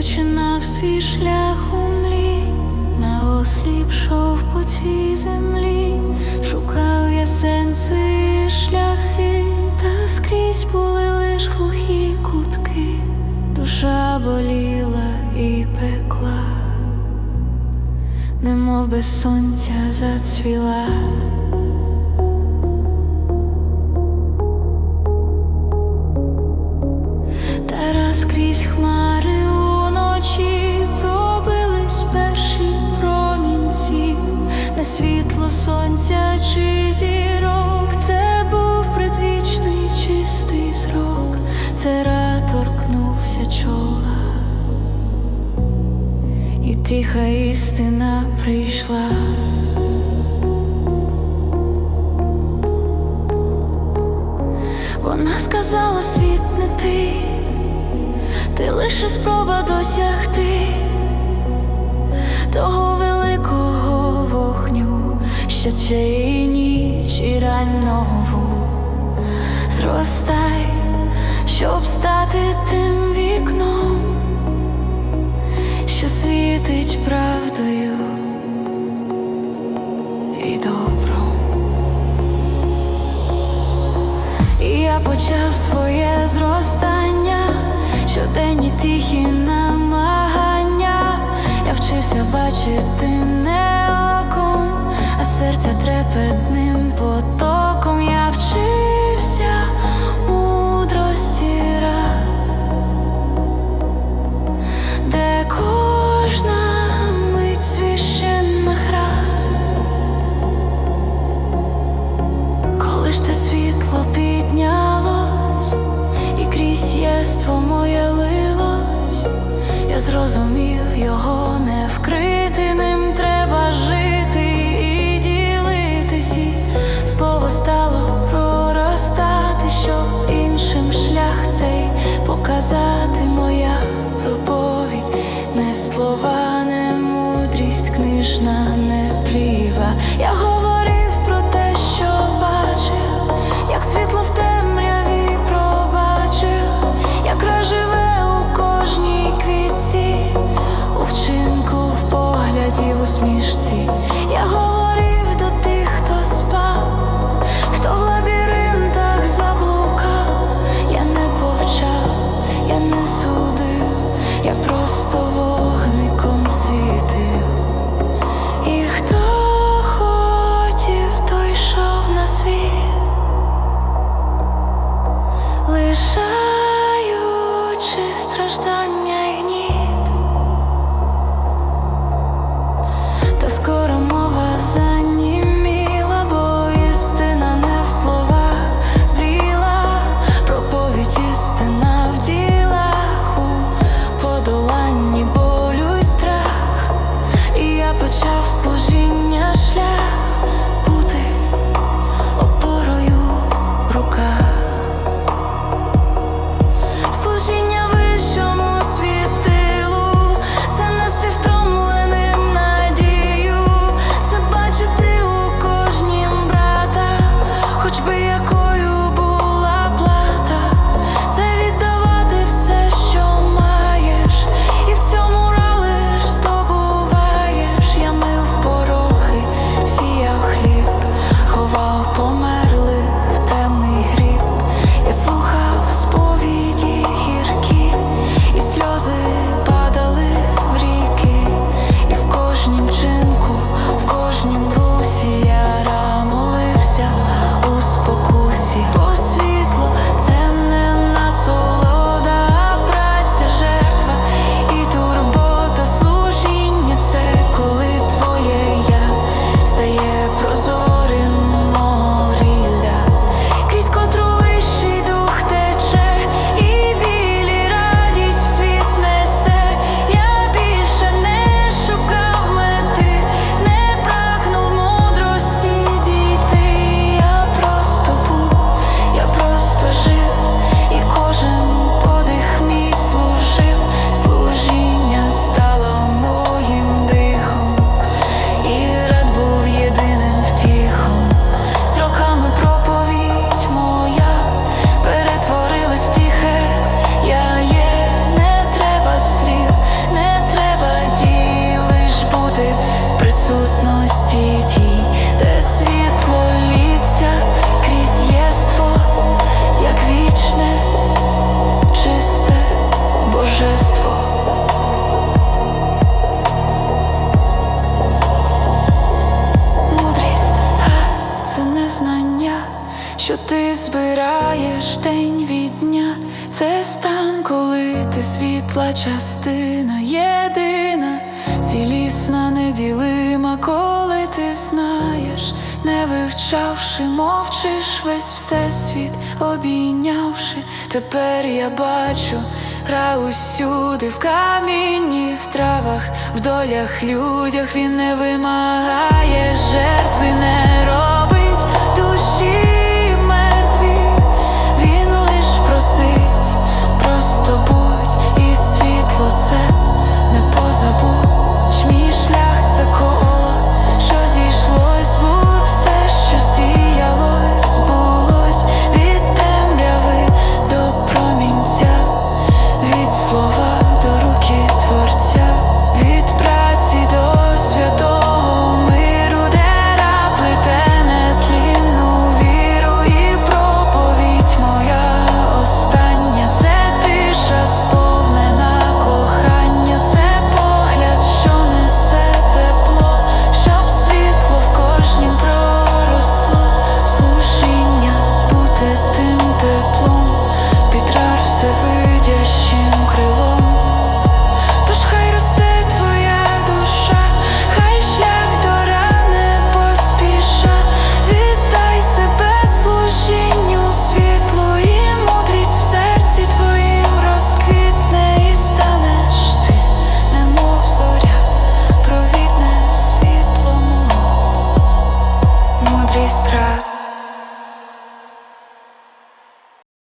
починав свій шлях у млі, на осліпшов по цій землі, шукав я сенси і шляхи, та скрізь були лиш глухі кутки, душа боліла і пекла, немов без сонця зацвіла. Світло сонця чи зірок, це був предвічний чистий зрок, Тера торкнувся чола, і тиха істина прийшла. Вона сказала, світ не ти, ти лише спроба досягти того що ніч і рань нову зростай, щоб стати тим вікном, що світить правдою і добром. І я почав своє зростання, щоденні тихі намагання. Я вчився бачити не серця трепетним потоком. Я вчився мудрості де кожна мить священна гра. Коли ж те світло піднялось, і крізь єство моє лилось, я зрозумів його не вкрити, показати моя проповідь, не слова, не мудрість, книжна, не пліва. Я страждання. Ти світла частина, єдина, цілісна, неділима, коли ти знаєш, не вивчавши, мовчиш весь всесвіт, обійнявши, тепер я бачу. Гра усюди в камінні, в травах, в долях, людях він не вимагає жертви, не робить